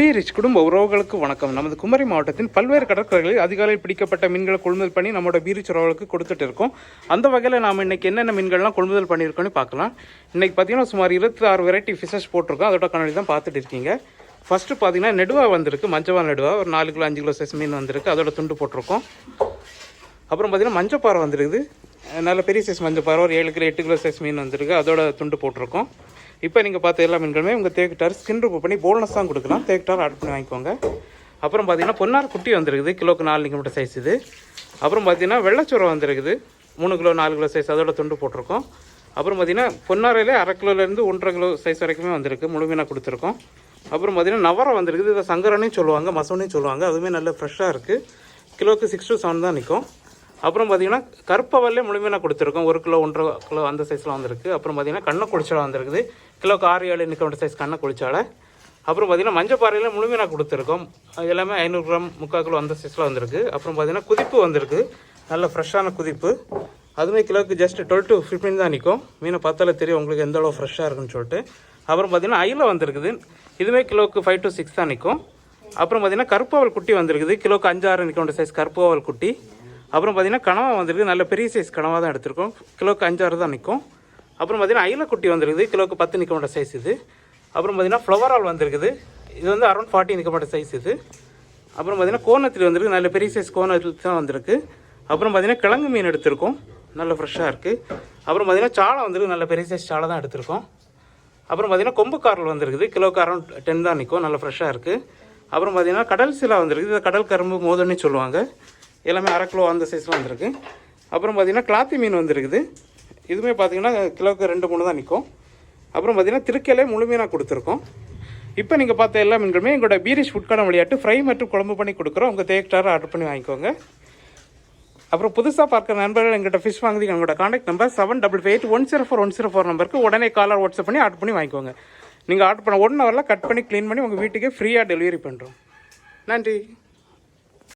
B rich குடும்ப உறவுகளுக்கு வணக்கம். நமது குமரி மாவட்டத்தின் பல்வேறு கடற்கரைகளில் அதிகாலையில் பிடிக்கப்பட்ட மீன்களை கொள்முதல் பண்ணி நம்மளோட பீரிச் உறவுகளுக்கு கொடுத்துட்டு இருக்கோம். அந்த வகையில் நாம் இன்னைக்கு என்னென்ன மீன்கள்லாம் கொள்முதல் பண்ணியிருக்கோம்னு பார்க்கலாம். இன்றைக்கி பார்த்தீங்கன்னா சுமார் இருபத்தி ஆறு வெரைட்டி ஃபிஷஸ் போட்டிருக்கோம். அதோட கண்ணாடி தான் பார்த்துட்டு இருக்கீங்க. ஃபஸ்ட்டு பார்த்தீங்கன்னா நெடுவா வந்திருக்கு. மஞ்சவா நெடுவா. ஒரு நாலு கிலோ அஞ்சு கிலோ சைஸ் மீன் வந்திருக்கு. அதோட துண்டு போட்டிருக்கோம். அப்புறம் பார்த்தீங்கன்னா மஞ்சப்பாறை வந்துருக்குது. நல்ல பெரிய சைஸ் மஞ்சப்பாறை. ஒரு ஏழு கிலோ எட்டு கிலோ சைஸ் மீன் வந்திருக்கு. அதோட துண்டு போட்டிருக்கோம். இப்போ நீங்கள் பார்த்த எல்லா மீன்களுமே உங்கள் தேக்கிட்டார் ஸ்கின் ரிமூவ் பண்ணி போனஸ் தான் கொடுக்கலாம். தேக்கிட்டார் ஆட் பண்ணி வாங்கிக்கோங்க. அப்புறம் பார்த்தீங்கன்னா பொன்னார் குட்டி வந்திருக்குது. கிலோக்கு நாலு கிலோமீட்டர் சைஸ் இது. அப்புறம் பார்த்தீங்கன்னா வெள்ளச்சோரம் வந்திருக்குது. மூணு கிலோ நாலு கிலோ சைஸ் அதோட துண்டு போட்டிருக்கோம். அப்புறம் பார்த்தீங்கன்னா பொன்னாரையிலே அரை கிலோலேருந்து ஒன்றரை கிலோ சைஸ் வரைக்குமே வந்திருக்கு. முழுமையாக கொடுத்துருக்கோம். அப்புறம் பார்த்தீங்கன்னா நவரம் வந்திருக்குது. இதை சங்கரனையும் சொல்லுவாங்க மசோனையும் சொல்லுவாங்க. அதுவுமே நல்ல ஃப்ரெஷ்ஷாக இருக்குது கிலோக்கு சிக்ஸ் டு செவன் தான் நிற்கும் அப்புறம் பார்த்தீங்கன்னா கருப்பவல்லே முழுமையாக கொடுத்துருக்கோம் ஒரு கிலோ ஒன்றரை கிலோ அந்த சைஸில் வந்திருக்கு. அப்புறம் பார்த்தீங்கன்னா கண்ணை குளிச்சால வந்திருக்குது. கிலோக்கு ஆறு ஏழு நிற்க சைஸ் கண்ணை குளிச்சாலை அப்புறம் பார்த்தீங்கன்னா மஞ்சப்பாறையில் முழுமையாக கொடுத்துருக்கோம். அது எல்லாமே ஐநூறு கிராம் முக்கால் கிலோ அந்த சைஸில் வந்திருக்கு. அப்புறம் பார்த்தீங்கன்னா குதிப்பு வந்திருக்கு. நல்ல ஃப்ரெஷ்ஷான குதிப்பு. அதுவுமே கிலோக்கு ஜஸ்ட் டுவெல் டு ஃபிஃப்டின் தான் நிற்கும் மீனை பார்த்தாலே தெரியும் உங்களுக்கு எந்த அளவு ஃப்ரெஷ்ஷாக இருக்குன்னு சொல்லிட்டு. அப்புறம் பார்த்தீங்கன்னா ஐல வந்திருக்குது. இதுவே கிலோக்கு ஃபைவ் டு சிக்ஸ் தான் நிற்கும் அப்புறம் பார்த்தீங்கன்னா கருப்பாவல் குட்டி வந்திருக்குது. கிலோக்கு அஞ்சாறு நிற்க சைஸ் கருப்பாவல் குட்டி. அப்புறம் பார்த்திங்கன்னா கனவா வந்திருக்கு நல்ல பெரிய சைஸ் கனவாக தான் எடுத்திருக்கோம். கிலோக்கு அஞ்சாறு தான் நிற்கும் அப்புறம் பார்த்திங்கன்னா ஐல குட்டி வந்திருக்குது. கிலோக்கு பத்து நிற்க மாட்ட சைஸ் இது. அப்புறம் பார்த்திங்கன்னா ஃப்ளவர் ஆல் வந்திருக்குது. இது வந்து அரௌண்ட் ஃபார்ட்டி நிற்க மாட்ட சைஸ் இது. அப்புறம் பார்த்திங்கன்னா கோணத்தில் வந்திருக்கு நல்ல பெரிய சைஸ் கோணத்தில் தான் வந்திருக்கு. அப்புறம் பார்த்திங்கன்னா கிழங்கு மீன் எடுத்திருக்கோம். நல்ல ஃப்ரெஷ்ஷாக இருக்குது அப்புறம் பார்த்திங்கன்னா சாலை வந்திருக்கு நல்ல பெரிய சைஸ் சாலை தான் எடுத்திருக்கோம். அப்புறம் பார்த்திங்கன்னா கொம்பு காரல் வந்திருக்குது. கிலோக்கு அரௌண்ட் டென் தான் நிற்கும் நல்ல ஃப்ரெஷ்ஷாக இருக்குது அப்புறம் பார்த்திங்கன்னா கடல் சிலா வந்திருக்கு இது கடல் கரும்பு மோதன்னு சொல்லுவாங்க. எல்லாமே அரை கிலோ அந்த சைஸில் வந்திருக்கு. அப்புறம் பார்த்தீங்கன்னா கிளாத்தி மீன் வந்திருக்குது. இதுவுமே பார்த்தீங்கன்னா கிலோக்கு ரெண்டு மூணு தான் நிற்கும் அப்புறம் பார்த்தீங்கன்னா திருக்கையிலே முழுமையாக கொடுத்துருக்கோம். இப்போ நீங்கள் பார்த்த எல்லா மீன்களுமே எங்களோட பீரிஷ் ஃபுட்கான விளையாட்டு ஃப்ரை மற்றும் குழம்பு பண்ணி கொடுக்குறோம். உங்கள் தேக்டாரை ஆர்டர் பண்ணி வாங்கிக்கோங்க. அப்புறம் புதுசாக பார்க்குற நண்பர்கள் எங்கிட்ட ஃபிஷ் வாங்குது எங்களோட contact number seven double eight one zero four one zero four நம்பருக்கு உடனே காலர் வாட்ஸ்அப் பண்ணி ஆர்டர் பண்ணி வாங்கிக்கோங்க. நீங்கள் ஆர்டர் பண்ண ஒன் ஹவரில் கட் பண்ணி க்ளீன் பண்ணி உங்கள் வீட்டுக்கே ஃப்ரீயாக டெலிவரி பண்ணுறோம் நன்றி.